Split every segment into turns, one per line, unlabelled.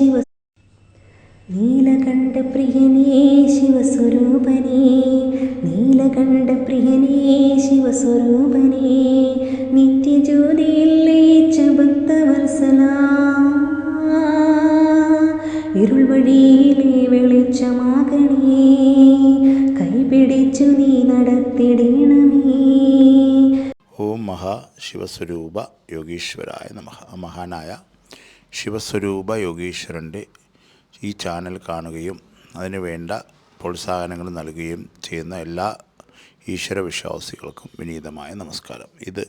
ശിവ നീലകണ്ഠപ്രിയനേ ശിവസ്വരൂപനേ. നീലകണ്ഠപ്രിയനേ ശിവസ്വരൂപനേ. നിത്യജ്യോതിയിൽ ലയിച്ച ഭക്തവത്സല. ഇരുൾ വഴിയിലെ വെളിച്ചമാകണേ. കൈപിടിച്ചു നീ നടത്തിടണമേ.
ഓം മഹാ ശിവസ്വരൂപ യോഗീശ്വരായ നമ. മഹാനായ ശിവസ്വരൂപ യോഗീശ്വരന്റെ ഈ ചാനൽ കാണുകയും അതിന് വേണ്ട പ്രോത്സാഹനങ്ങൾ നൽകുകയും ചെയ്യുന്ന എല്ലാ ഈശ്വര വിശ്വാസികൾക്കും വിനീതമായ നമസ്കാരം. ഇത്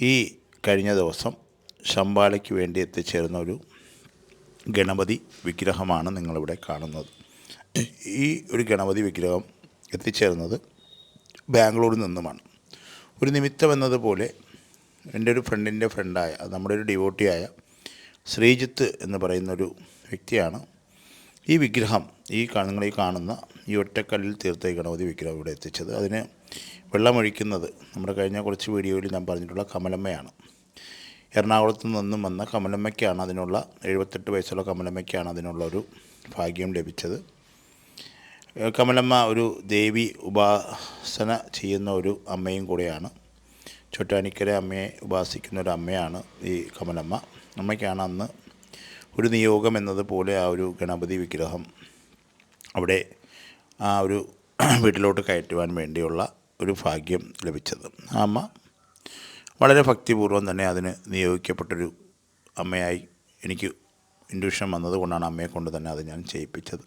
ഈ കഴിഞ്ഞ ദിവസം ശമ്പാലയ്ക്ക് വേണ്ടി എത്തിച്ചേർന്ന ഒരു ഗണപതി വിഗ്രഹമാണ് നിങ്ങളിവിടെ കാണുന്നത്. ഈ ഒരു ഗണപതി വിഗ്രഹം എത്തിച്ചേർന്നത് ബാംഗ്ലൂരിൽ നിന്നുമാണ്. ഒരു നിമിത്തം എന്നതുപോലെ എന്റെ ഒരു ഫ്രണ്ടിന്റെ ഫ്രണ്ടായ നമ്മുടെ ഒരു ഡിവോട്ടിയായ ശ്രീജിത്ത് എന്ന് പറയുന്നൊരു വ്യക്തിയാണ്. ഈ വിഗ്രഹം ഈ കണങ്ങളിൽ കാണുന്ന ഈ ഒറ്റക്കല്ലിൽ തീർത്ത ഗണപതി വിഗ്രഹം ഇവിടെ എത്തിച്ചത്. അതിന് വെള്ളമൊഴിക്കുന്നത് നമ്മുടെ കഴിഞ്ഞ കുറച്ച് വീഡിയോയിൽ ഞാൻ പറഞ്ഞിട്ടുള്ള കമലമ്മയാണ്. എറണാകുളത്ത് നിന്നും വന്ന കമലമ്മയ്ക്കാണ് അതിനുള്ള എഴുപത്തെട്ട് വയസ്സുള്ള കമലമ്മയ്ക്കാണ് അതിനുള്ള ഒരു ഭാഗ്യം ലഭിച്ചത്. കമലമ്മ ഒരു ദേവി ഉപാസന ചെയ്യുന്ന ഒരു അമ്മയും കൂടെയാണ്. ചൊട്ടാനിക്കര അമ്മയെ ഉപാസിക്കുന്ന ഒരു അമ്മയാണ് ഈ കമലമ്മ. അമ്മയ്ക്കാണ് അന്ന് ഒരു നിയോഗം എന്നതുപോലെ ആ ഒരു ഗണപതി വിഗ്രഹം അവിടെ ആ ഒരു വീട്ടിലോട്ട് കയറ്റുവാൻ വേണ്ടിയുള്ള ഒരു ഭാഗ്യം ലഭിച്ചത്. ആ അമ്മ വളരെ ഭക്തിപൂർവം തന്നെ അതിന് നിയോഗിക്കപ്പെട്ടൊരു അമ്മയായി എനിക്ക് ഇൻഡ്യൂഷൻ വന്നതുകൊണ്ടാണ് അമ്മയെ കൊണ്ട് തന്നെ അത് ഞാൻ ചെയ്യിപ്പിച്ചത്.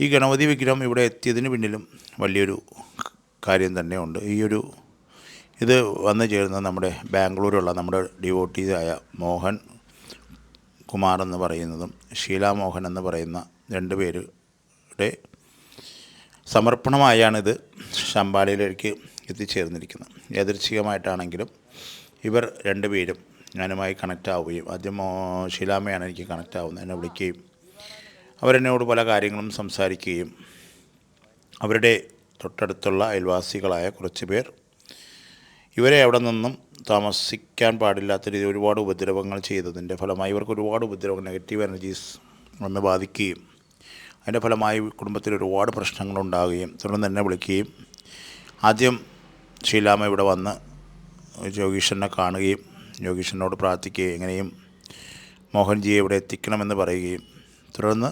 ഈ ഗണപതി വിഗ്രഹം ഇവിടെ എത്തിയതിന് പിന്നിലും വലിയൊരു കാര്യം തന്നെയുണ്ട് ഈ ഒരു ഇത് വന്നു ചേരുന്നത് നമ്മുടെ ബാംഗ്ലൂരുള്ള നമ്മുടെ ഡിവോട്ടീസായ മോഹൻ കുമാർ എന്ന് പറയുന്നതും ഷീല മോഹൻ എന്ന് പറയുന്ന രണ്ട് പേരുടെ സമർപ്പണമായാണിത് ശമ്പാലയിലേക്ക് എത്തിച്ചേർന്നിരിക്കുന്നത്. യാദൃച്ഛികമായിട്ടാണെങ്കിലും ഇവർ രണ്ടുപേരും ഞാനുമായി കണക്റ്റ് ആവുകയും ആദ്യം ശിലാമയാണ് എനിക്ക് കണക്റ്റ് ആവുന്നത്. എന്നെ വിളിക്കുകയും അവരെന്നോട് പല കാര്യങ്ങളും സംസാരിക്കുകയും അവരുടെ തൊട്ടടുത്തുള്ള അയൽവാസികളായ കുറച്ച് പേർ ഇവരെ അവിടെ നിന്നും താമസിക്കാൻ പാടില്ലാത്ത രീതിയിൽ ഒരുപാട് ഉപദ്രവങ്ങൾ ചെയ്തതിന്റെ ഫലമായി ഇവർക്ക് ഒരുപാട് ഉപദ്രവങ്ങൾ നെഗറ്റീവ് എനർജീസ് വന്ന് ബാധിക്കുകയും അതിന്റെ ഫലമായി കുടുംബത്തിൽ ഒരുപാട് പ്രശ്നങ്ങളുണ്ടാകുകയും തുടർന്ന് എന്നെ വിളിക്കുകയും ആദ്യം ഷീലാമ്മ ഇവിടെ വന്ന് യോഗീശ്വരനെ കാണുകയും യോഗീശ്വരനോട് പ്രാർത്ഥിക്കുകയും എങ്ങനെയും മോഹൻജിയെ ഇവിടെ എത്തിക്കണമെന്ന് പറയുകയും തുടർന്ന്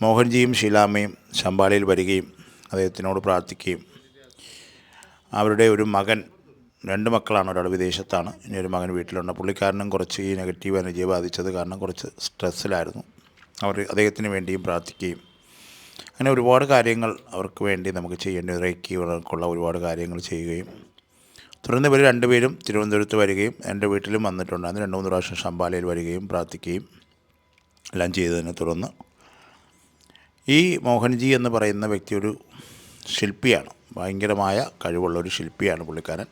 മോഹൻജിയും ഷീലാമ്മയും ശമ്പാലയിൽ വരികയും അദ്ദേഹത്തിനോട് പ്രാർത്ഥിക്കുകയും അവരുടെ ഒരു മകൻ രണ്ട് മക്കളാണ് ഒരാൾ വിദേശത്താണ് ഇനി ഒരു മകൻ വീട്ടിലുണ്ട്. പുള്ളിക്കാരനും കുറച്ച് ഈ നെഗറ്റീവ് എനർജിയെ ബാധിച്ചത് കാരണം കുറച്ച് സ്ട്രെസ്സിലായിരുന്നു. അവർ അദ്ദേഹത്തിന് വേണ്ടിയും പ്രാർത്ഥിക്കുകയും. അങ്ങനെ ഒരുപാട് കാര്യങ്ങൾ അവർക്ക് വേണ്ടി നമുക്ക് ചെയ്യേണ്ടി റേക്കിയുള്ള ഒരുപാട് കാര്യങ്ങൾ ചെയ്യുകയും. തുടർന്ന് ഇവർ രണ്ടുപേരും തിരുവനന്തപുരത്ത് വരികയും എന്റെ വീട്ടിലും വന്നിട്ടുണ്ട് വന്നിട്ടുണ്ടായിരുന്നു. രണ്ട് മൂന്ന് പ്രാവശ്യം ശമ്പാലയിൽ വരികയും പ്രാർത്ഥിക്കുകയും എല്ലാം ചെയ്തതിനെ തുടർന്ന്. ഈ മോഹൻജി എന്ന് പറയുന്ന വ്യക്തി ഒരു ശില്പിയാണ്. ഭയങ്കരമായ കഴിവുള്ള ഒരു ശില്പിയാണ് പുള്ളിക്കാരൻ.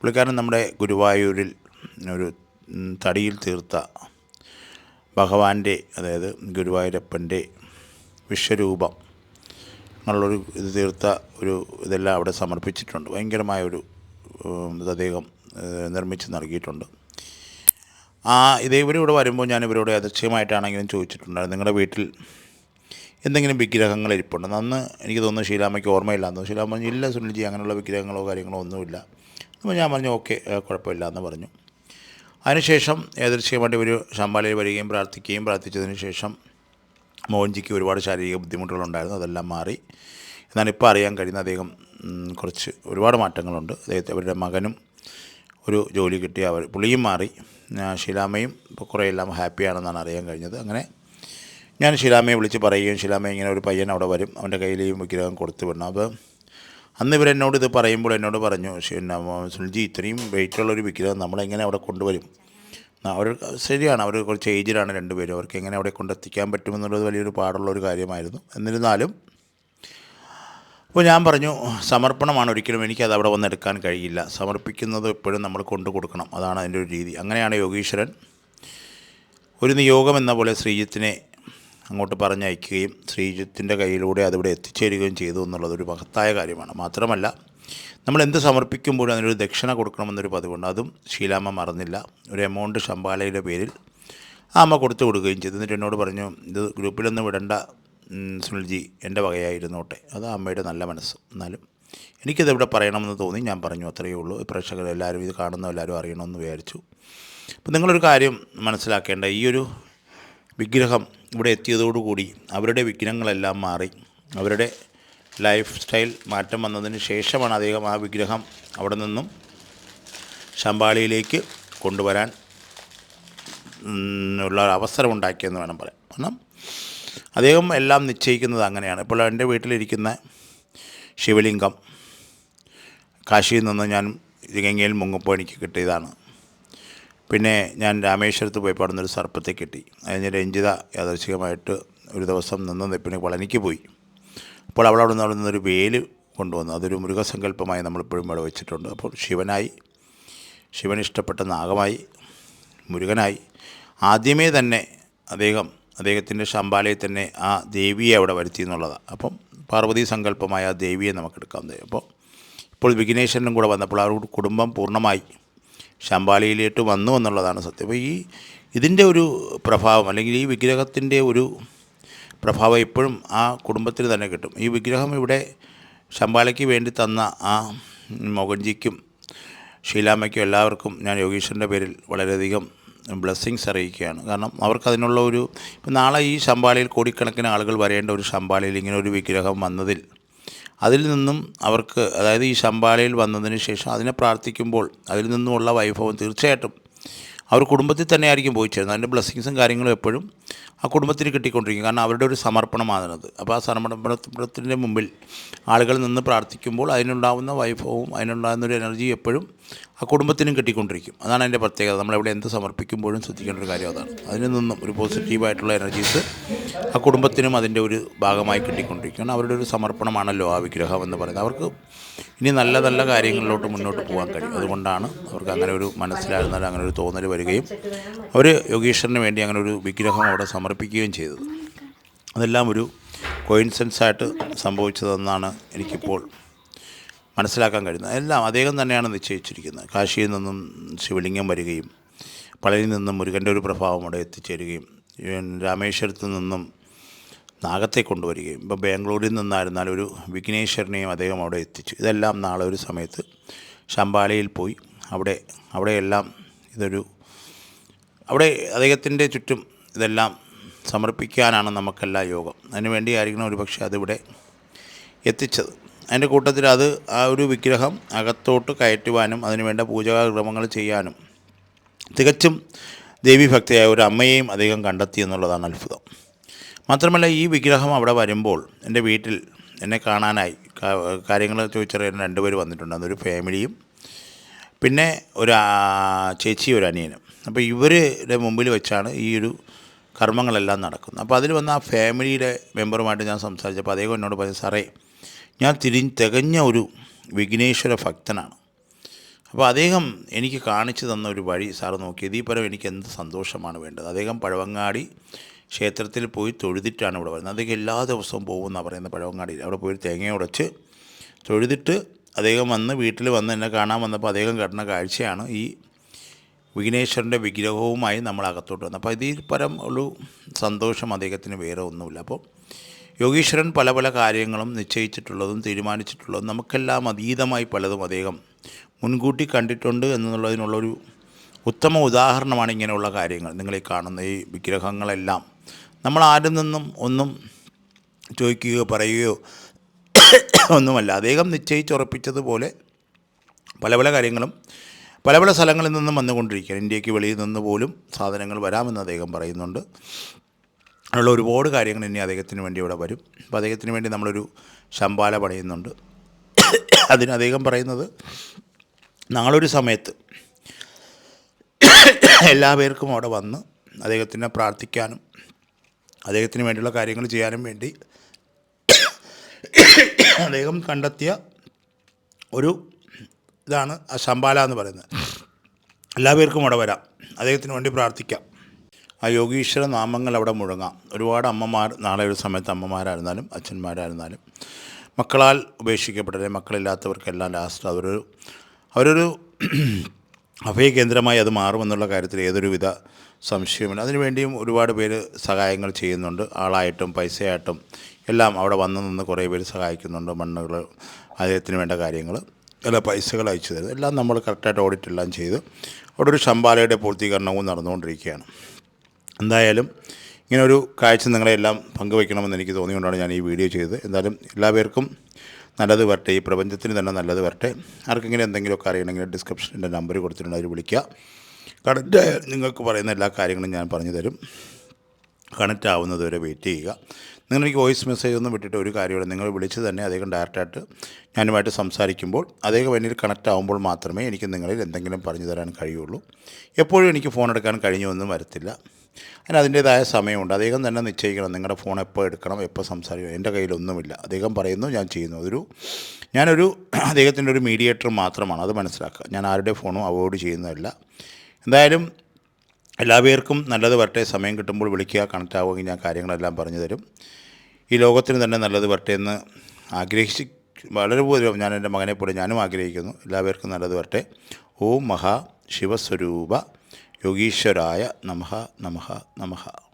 പുള്ളിക്കാരൻ നമ്മുടെ ഗുരുവായൂരിൽ ഒരു തടിയിൽ തീർത്ത ഭഗവാന്റെ അതായത് ഗുരുവായൂരപ്പന്റെ വിശ്വരൂപം എന്നുള്ളൊരു ഇത് തീർത്ത ഒരു ഇതെല്ലാം അവിടെ സമർപ്പിച്ചിട്ടുണ്ട്. ഭയങ്കരമായ ഒരു അദ്ദേഹം നിർമ്മിച്ച് നൽകിയിട്ടുണ്ട്. ആ ഇതേ ഇവരിവിടെ വരുമ്പോൾ ഞാൻ ഇവരോട് യഥേച്ഛമായിട്ടാണെങ്കിലും ചോദിച്ചിട്ടുണ്ടായിരുന്നു. നിങ്ങളുടെ വീട്ടിൽ എന്തെങ്കിലും വിഗ്രഹങ്ങൾ ഇരിപ്പുണ്ട്. അന്ന് എനിക്ക് തോന്നുന്നു ഷീലാമ്മയ്ക്ക് ഓർമ്മയില്ലാന്ന് ഷീലാമ്മ പറഞ്ഞു ഇല്ല സുനിൽജി അങ്ങനെയുള്ള വിഗ്രഹങ്ങളോ കാര്യങ്ങളോ ഒന്നുമില്ല. അപ്പോൾ ഞാൻ പറഞ്ഞു ഓക്കെ കുഴപ്പമില്ല എന്ന് പറഞ്ഞു. അതിനുശേഷം യാദൃശ്ചികമായിട്ട് ഒരു ശമ്പാലയിൽ വരികയും പ്രാർത്ഥിക്കുകയും പ്രാർത്ഥിച്ചതിന് ശേഷം മോഹൻജിക്ക് ഒരുപാട് ശാരീരിക ബുദ്ധിമുട്ടുകളുണ്ടായിരുന്നു. അതെല്ലാം മാറി. എന്നാൽ ഇപ്പോൾ അറിയാൻ കഴിയുന്ന അദ്ദേഹം കുറച്ച് ഒരുപാട് മാറ്റങ്ങളുണ്ട്. അദ്ദേഹത്തെ അവരുടെ മകനും ഒരു ജോലി കിട്ടി. അവർ പുള്ളിയും മാറി. ഷീലാമയും ഇപ്പോൾ കുറേ എല്ലാം ഹാപ്പിയാണെന്നാണ് അറിയാൻ കഴിഞ്ഞത്. അങ്ങനെ ഞാൻ ശിലാമയെ വിളിച്ച് പറയുകയും ശിലാമ ഇങ്ങനെ ഒരു പയ്യൻ അവിടെ വരും. അവന്റെ കയ്യിൽ ഈ വിഗ്രഹം കൊടുത്തു വിടണം. അപ്പോൾ അന്ന് ഇവരെന്നോട് ഇത് പറയുമ്പോൾ എന്നോട് പറഞ്ഞു പിന്നെ സുൽജി ഇത്രയും വെയിറ്റുള്ള ഒരു വിഗ്രഹം നമ്മളെങ്ങനെ അവിടെ കൊണ്ടുവരും? അവർ ശരിയാണ്. അവർ കുറച്ച് ഏജിലാണ് രണ്ടുപേരും. അവർക്ക് എങ്ങനെ അവിടെ കൊണ്ടെത്തിക്കാൻ പറ്റുമെന്നുള്ളത് വലിയൊരു പാടുള്ള ഒരു കാര്യമായിരുന്നു. എന്നിരുന്നാലും അപ്പോൾ ഞാൻ പറഞ്ഞു സമർപ്പണമാണ്. ഒരിക്കലും എനിക്കത് അവിടെ വന്നെടുക്കാൻ കഴിയില്ല. സമർപ്പിക്കുന്നത് എപ്പോഴും നമ്മൾ കൊണ്ടു കൊടുക്കണം. അതാണ് അതിന്റെ ഒരു രീതി. അങ്ങനെയാണ് യോഗീശ്വരൻ ഒരു നിയോഗം എന്ന പോലെ ശ്രീജിത്തിനെ അങ്ങോട്ട് പറഞ്ഞയക്കുകയും ശ്രീജിത്തിന്റെ കയ്യിലൂടെ അതിവിടെ എത്തിച്ചേരുകയും ചെയ്തു എന്നുള്ളത് ഒരു മഹത്തായ കാര്യമാണ്. മാത്രമല്ല നമ്മൾ എന്ത് സമർപ്പിക്കുമ്പോഴും അതിനൊരു ദക്ഷിണ കൊടുക്കണമെന്നൊരു പതിവുണ്ട്. അതും ശീലാമ്മ മറന്നില്ല. ഒരു എമൗണ്ട് ശമ്പാലയുടെ പേരിൽ ആ അമ്മ കൊടുത്തു കൊടുക്കുകയും ചെയ്തു. എന്നിട്ട് എന്നോട് പറഞ്ഞു ഇത് ഗ്രൂപ്പിലൊന്നും വിടണ്ട സുനിൽജി എന്റെ വകയായിരുന്നോട്ടെ. അത് അമ്മയുടെ നല്ല മനസ്സ്. എന്നാലും എനിക്കിത് ഇവിടെ പറയണമെന്ന് തോന്നി. ഞാൻ പറഞ്ഞു അത്രയേ ഉള്ളൂ. പ്രേക്ഷകർ എല്ലാവരും ഇത് കാണുന്ന എല്ലാവരും അറിയണമെന്ന് വിചാരിച്ചു. അപ്പം നിങ്ങളൊരു കാര്യം മനസ്സിലാക്കേണ്ട. ഈ ഒരു വിഗ്രഹം ഇവിടെ എത്തിയതോടുകൂടി അവരുടെ വിഘ്നങ്ങളെല്ലാം മാറി. അവരുടെ ലൈഫ് സ്റ്റൈൽ മാറ്റം വന്നതിന് ശേഷമാണ് അദ്ദേഹം ആ വിഗ്രഹം അവിടെ നിന്നും ശമ്പാളിയിലേക്ക് കൊണ്ടുവരാൻ ഉള്ള അവസരമുണ്ടാക്കിയെന്ന് വേണം പറയാം കാരണം അദ്ദേഹം എല്ലാം നിശ്ചയിക്കുന്നത് അങ്ങനെയാണ്. ഇപ്പോൾ എന്റെ വീട്ടിലിരിക്കുന്ന ശിവലിംഗം കാശിയിൽ നിന്ന് ഞാൻ ഗംഗയിൽ മുങ്ങപ്പോൾ എനിക്ക് കിട്ടിയതാണ്. പിന്നെ ഞാൻ രാമേശ്വരത്ത് അവിടെ നിന്നൊരു സർപ്പത്തെ കിട്ടി. അതിന് രഞ്ജിത യാദർശികമായിട്ട് ഒരു ദിവസം നിന്ന് നിപ്പിന് പളനിക്ക് പോയി. അപ്പോൾ അവൾ അവിടെ നിന്ന് അവിടെ നിന്നൊരു വേൽ കൊണ്ടുവന്നു. അതൊരു മൃഗസങ്കല്പമായി നമ്മളിപ്പോഴും ഇവിടെ വെച്ചിട്ടുണ്ട്. അപ്പോൾ ശിവനായി. ശിവൻ ഇഷ്ടപ്പെട്ട നാഗമായി. മുരുകനായി. ആദ്യമേ തന്നെ അദ്ദേഹം അദ്ദേഹത്തിന്റെ ശമ്പാലയിൽ തന്നെ ആ ദേവിയെ അവിടെ വരുത്തി എന്നുള്ളതാണ് അപ്പം പാർവതി സങ്കല്പമായ ആ ദേവിയെ നമുക്കെടുക്കാം അപ്പോൾ ഇപ്പോൾ വിഘ്നേശ്വരനും കൂടെ വന്നപ്പോൾ ആ കുടുംബം പൂർണമായി ശമ്പാലയിലേക്ക് വന്നു എന്നുള്ളതാണ് സത്യം. അപ്പോൾ ഈ ഇതിന്റെ ഒരു പ്രഭാവം അല്ലെങ്കിൽ ഈ വിഗ്രഹത്തിന്റെ ഒരു പ്രഭാവം ഇപ്പോഴും ആ കുടുംബത്തിന് തന്നെ കിട്ടും. ഈ വിഗ്രഹം ഇവിടെ ശമ്പാലയ്ക്ക് വേണ്ടി തന്ന ആ മൊഗൻജിക്കും ഷീലാമ്മയ്ക്കും എല്ലാവർക്കും ഞാൻ യോഗീശ്വരന്റെ പേരിൽ വളരെയധികം ബ്ലെസ്സിങ്സ് അറിയിക്കുകയാണ്. കാരണം അവർക്ക് അതിനുള്ള ഒരു ഇപ്പം നാളെ ഈ ശമ്പാലയിൽ കോടിക്കണക്കിന് ആളുകൾ വരേണ്ട ഒരു ശമ്പാലയിൽ ഇങ്ങനെ ഒരു വിഗ്രഹം വന്നതിൽ അതിൽ നിന്നും അവർക്ക് അതായത് ഈ ശമ്പാലയിൽ വന്നതിന് ശേഷം അതിനെ പ്രാർത്ഥിക്കുമ്പോൾ അതിൽ നിന്നുമുള്ള വൈഭവം തീർച്ചയായിട്ടും അവർ കുടുംബത്തിൽ തന്നെ ആയിരിക്കും പോയി ചേരുന്നത് അതിന്റെ ബ്ലെസ്സിങ്സും കാര്യങ്ങളും എപ്പോഴും ആ കുടുംബത്തിന് കിട്ടിക്കൊണ്ടിരിക്കും. കാരണം അവരുടെ ഒരു സമർപ്പണമാണത്. അപ്പോൾ ആ സമർപ്പണത്തിന്റെ മുമ്പിൽ ആളുകൾ നിന്ന് പ്രാർത്ഥിക്കുമ്പോൾ അതിനുണ്ടാകുന്ന വൈഭവവും അതിനുണ്ടാകുന്ന ഒരു എനർജി എപ്പോഴും ആ കുടുംബത്തിനും കിട്ടിക്കൊണ്ടിരിക്കും. അതാണ് അതിന്റെ പ്രത്യേകത. നമ്മളെവിടെ എന്ത് സമർപ്പിക്കുമ്പോഴും ശ്രദ്ധിക്കേണ്ട ഒരു കാര്യം അതാണ്. അതിൽ നിന്നും ഒരു പോസിറ്റീവായിട്ടുള്ള എനർജീസ് ആ കുടുംബത്തിനും അതിന്റെ ഒരു ഭാഗമായി കിട്ടിക്കൊണ്ടിരിക്കും. കാരണം അവരുടെ ഒരു സമർപ്പണമാണല്ലോ ആ വിഗ്രഹം എന്ന് പറയുന്നത്. അവർക്ക് ഇനി നല്ല നല്ല കാര്യങ്ങളിലോട്ട് മുന്നോട്ട് പോകാൻ കഴിയും. അതുകൊണ്ടാണ് അവർക്ക് അങ്ങനെ ഒരു മനസ്സിലായിരുന്നാലും അങ്ങനെ ഒരു തോന്നൽ വരികയും അവർ യോഗീശ്വരന് വേണ്ടി അങ്ങനെ ഒരു വിഗ്രഹം അവിടെ സമർപ്പിക്കുകയും ചെയ്തത്. അതെല്ലാം ഒരു കോയിൻസെൻസായിട്ട് സംഭവിച്ചതെന്നാണ് എനിക്കിപ്പോൾ മനസ്സിലാക്കാൻ കഴിയുന്നത്. എല്ലാം അദ്ദേഹം തന്നെയാണ് നിശ്ചയിച്ചിരിക്കുന്നത്. കാശിയിൽ നിന്നും ശിവലിംഗം വരികയും പളനിയിൽ നിന്നും മുരുകന്റെ ഒരു പ്രഭാവം അവിടെ എത്തിച്ചേരുകയും രാമേശ്വരത്തു നിന്നും നാഗത്തെ കൊണ്ടുവരികയും ഇപ്പോൾ ബാംഗ്ലൂരിൽ നിന്നായിരുന്നാൽ ഒരു വിഘ്നേശ്വരനെയും അദ്ദേഹം അവിടെ എത്തിച്ചു. ഇതെല്ലാം നാളെ ഒരു സമയത്ത് ശമ്പാലയിൽ പോയി അവിടെ അവിടെയെല്ലാം ഇതൊരു അവിടെ അദ്ദേഹത്തിന്റെ ചുറ്റും ഇതെല്ലാം സമർപ്പിക്കാനാണ് നമുക്കെല്ലാം യോഗം. അതിന് വേണ്ടിയായിരിക്കണം ഒരു പക്ഷേ അതിവിടെ എത്തിച്ചത്. അതിന്റെ കൂട്ടത്തിൽ അത് ആ ഒരു വിഗ്രഹം അകത്തോട്ട് കയറ്റുവാനും അതിനുവേണ്ട പൂജാക്രമങ്ങൾ ചെയ്യാനും തികച്ചും ദേവീഭക്തിയായ ഒരു അമ്മയെയും അദ്ദേഹം കണ്ടെത്തി എന്നുള്ളതാണ് അത്ഭുതം. മാത്രമല്ല ഈ വിഗ്രഹം അവിടെ വരുമ്പോൾ എന്റെ വീട്ടിൽ എന്നെ കാണാനായി കാര്യങ്ങൾ ചോദിച്ചറിയാൻ രണ്ടുപേർ വന്നിട്ടുണ്ട്. അതൊരു ഫാമിലിയും പിന്നെ ഒരു ചേച്ചിയും ഒരു അനിയനും. അപ്പോൾ ഇവരുടെ മുമ്പിൽ വെച്ചാണ് ഈ ഒരു കർമ്മങ്ങളെല്ലാം നടക്കുന്നത്. അപ്പോൾ അതിൽ വന്ന ആ ഫാമിലിയുടെ മെമ്പറുമായിട്ട് ഞാൻ സംസാരിച്ചപ്പോൾ അദ്ദേഹം എന്നോട് പറഞ്ഞു സാറേ ഞാൻ തിരി തികഞ്ഞ ഒരു വിഘ്നേശ്വര ഭക്തനാണ്. അപ്പോൾ അദ്ദേഹം എനിക്ക് കാണിച്ചു തന്ന ഒരു വഴി സാറ് നോക്കിയത് ഈ പരം എനിക്ക് എന്ത് സന്തോഷമാണ് വേണ്ടത്? അദ്ദേഹം പഴവങ്ങാടി ക്ഷേത്രത്തിൽ പോയി തൊഴുതിട്ടാണ് ഇവിടെ വരുന്നത്. അദ്ദേഹം എല്ലാ ദിവസവും പോകുമെന്നാണ് പറയുന്നത് പഴവങ്ങാടിയിൽ അവിടെ പോയി തേങ്ങ ഉടച്ച് തൊഴുതിട്ട് അദ്ദേഹം വന്ന് വീട്ടിൽ വന്ന് എന്നെ കാണാൻ വന്നപ്പോൾ അദ്ദേഹം കണ്ട കാഴ്ചയാണ് ഈ വിഘ്നേശ്വരന്റെ വിഗ്രഹവുമായി നമ്മൾ അകത്തോട്ട് വന്നു. അപ്പോൾ ഇതിൽ പരം ഒരു സന്തോഷം അദ്ദേഹത്തിന് വേറെ ഒന്നുമില്ല. അപ്പോൾ യോഗീശ്വരൻ പല പല കാര്യങ്ങളും നിശ്ചയിച്ചിട്ടുള്ളതും തീരുമാനിച്ചിട്ടുള്ളതും നമുക്കെല്ലാം അതീതമായി പലതും അദ്ദേഹം മുൻകൂട്ടി കണ്ടിട്ടുണ്ട് എന്നുള്ളതിനുള്ളൊരു ഉത്തമ ഉദാഹരണമാണ് ഇങ്ങനെയുള്ള കാര്യങ്ങൾ. നിങ്ങളീ കാണുന്ന ഈ വിഗ്രഹങ്ങളെല്ലാം നമ്മൾ ആരും നിന്നും ഒന്നും ചോദിക്കുകയോ പറയുകയോ ഒന്നുമല്ല. അദ്ദേഹം നിശ്ചയിച്ചുറപ്പിച്ചതുപോലെ പല പല കാര്യങ്ങളും പല പല സ്ഥലങ്ങളിൽ നിന്നും വന്നുകൊണ്ടിരിക്കുകയാണ്. ഇന്ത്യയ്ക്ക് വെളിയിൽ നിന്ന് പോലും സാധനങ്ങൾ വരാമെന്ന് അദ്ദേഹം പറയുന്നുണ്ട്. ഉള്ള ഒരുപാട് കാര്യങ്ങൾ ഇനി അദ്ദേഹത്തിന് വേണ്ടി ഇവിടെ വരും. അപ്പോൾ അദ്ദേഹത്തിന് വേണ്ടി നമ്മളൊരു ശമ്പാല പണിയുന്നുണ്ട്. അതിന് അദ്ദേഹം പറയുന്നത് നാളൊരു സമയത്ത് എല്ലാ പേർക്കും അവിടെ വന്ന് അദ്ദേഹത്തിനെ പ്രാർത്ഥിക്കാനും അദ്ദേഹത്തിന് വേണ്ടിയുള്ള കാര്യങ്ങൾ ചെയ്യാനും വേണ്ടി അദ്ദേഹം കണ്ടെത്തിയ ഒരു ഇതാണ് ശമ്പാല എന്ന് പറയുന്നത്. എല്ലാവർക്കും അവിടെ വരാം. അദ്ദേഹത്തിന് വേണ്ടി പ്രാർത്ഥിക്കാം. ആ യോഗീശ്വര നാമങ്ങൾ അവിടെ മുഴങ്ങാം. ഒരുപാട് അമ്മമാർ നാളെ ഒരു സമയത്ത് അമ്മമാരായിരുന്നാലും അച്ഛന്മാരായിരുന്നാലും മക്കളാൽ ഉപേക്ഷിക്കപ്പെട്ടവരെ മക്കളില്ലാത്തവർക്കെല്ലാം ലാസ്റ്റ് അവരൊരു അവരൊരു അഭയകേന്ദ്രമായി അത് മാറുമെന്നുള്ള കാര്യത്തിൽ ഏതൊരുവിധ സംശയമില്ല അതിനുവേണ്ടിയും ഒരുപാട് പേര് സഹായങ്ങൾ ചെയ്യുന്നുണ്ട്. ആളായിട്ടും പൈസയായിട്ടും എല്ലാം അവിടെ വന്നു നിന്ന് കുറേ പേര് സഹായിക്കുന്നുണ്ട്. മണ്ണുകൾ അദ്ദേഹത്തിന് വേണ്ട കാര്യങ്ങൾ. എല്ലാ പൈസകൾ അയച്ചു തരുന്നത് എല്ലാം നമ്മൾ കറക്റ്റായിട്ട് ഓഡിറ്റ് എല്ലാം ചെയ്ത്. അവിടെ ഒരു ശമ്പാലയുടെ പൂർത്തീകരണവും നടന്നുകൊണ്ടിരിക്കുകയാണ്. എന്തായാലും ഇങ്ങനെ ഒരു കാഴ്ച നിങ്ങളെല്ലാം പങ്കുവയ്ക്കണമെന്ന് എനിക്ക് തോന്നിയുകൊണ്ടാണ് ഞാൻ ഈ വീഡിയോ ചെയ്തത്. എന്തായാലും എല്ലാ പേർക്കും നല്ലത് വരട്ടെ. ഈ പ്രപഞ്ചത്തിന് തന്നെ നല്ലത് വരട്ടെ. ആർക്കെങ്കിലും എന്തെങ്കിലുമൊക്കെ അറിയണമെങ്കിൽ ഡിസ്ക്രിപ്ഷന്റെ നമ്പർ കൊടുത്തിട്ടുണ്ട് അവർ വിളിക്കുക. കറക്റ്റ് നിങ്ങൾക്ക് പറയുന്ന എല്ലാ കാര്യങ്ങളും ഞാൻ പറഞ്ഞു തരും. കണക്റ്റ് ആവുന്നതുവരെ വെയിറ്റ് ചെയ്യുക. നിങ്ങൾ എനിക്ക് വോയിസ് മെസ്സേജ് ഒന്നും വിട്ടിട്ട് ഒരു കാര്യമില്ല നിങ്ങൾ വിളിച്ച് തന്നെ അദ്ദേഹം ഡയറക്റ്റായിട്ട് ഞാനുമായിട്ട് സംസാരിക്കുമ്പോൾ അദ്ദേഹം എന്നിൽ കണക്റ്റ് ആകുമ്പോൾ മാത്രമേ എനിക്ക് നിങ്ങളിൽ എന്തെങ്കിലും പറഞ്ഞു തരാൻ കഴിയുള്ളൂ. എപ്പോഴും എനിക്ക് ഫോൺ എടുക്കാൻ കഴിഞ്ഞൊന്നും വരത്തില്ല. അതിന് അതിന്റേതായ സമയമുണ്ട്. അദ്ദേഹം തന്നെ നിശ്ചയിക്കണം നിങ്ങളുടെ ഫോൺ എപ്പോൾ എടുക്കണം എപ്പോൾ സംസാരിക്കണം. എന്റെ കയ്യിലൊന്നുമില്ല അദ്ദേഹം പറയുന്നു ഞാൻ ചെയ്യുന്നു. അതൊരു ഞാനൊരു അദ്ദേഹത്തിന്റെ ഒരു മീഡിയേറ്റർ മാത്രമാണ്. അത് മനസ്സിലാക്കുക. ഞാൻ ആരുടെ ഫോണും അവോയ്ഡ് ചെയ്യുന്നതല്ല. എന്തായാലും എല്ലാവർക്കും നല്ലത് വരട്ടെ. സമയം കിട്ടുമ്പോൾ വിളിക്കുക കണക്റ്റ് ആവുമെങ്കിൽ ഞാൻ കാര്യങ്ങളെല്ലാം പറഞ്ഞു തരും. ഈ ലോകത്തിന് തന്നെ നല്ലത് വരട്ടെ എന്ന് ആഗ്രഹിച്ച് വളരെ പൂർവം ഞാൻ എന്റെ മകനെ പോലെ ഞാനും ആഗ്രഹിക്കുന്നു. എല്ലാവർക്കും നല്ലത് വരട്ടെ. ഓം മഹാ ശിവസ്വരൂപ. യോഗീശ്വരായ നമഹ നമഹ നമഃ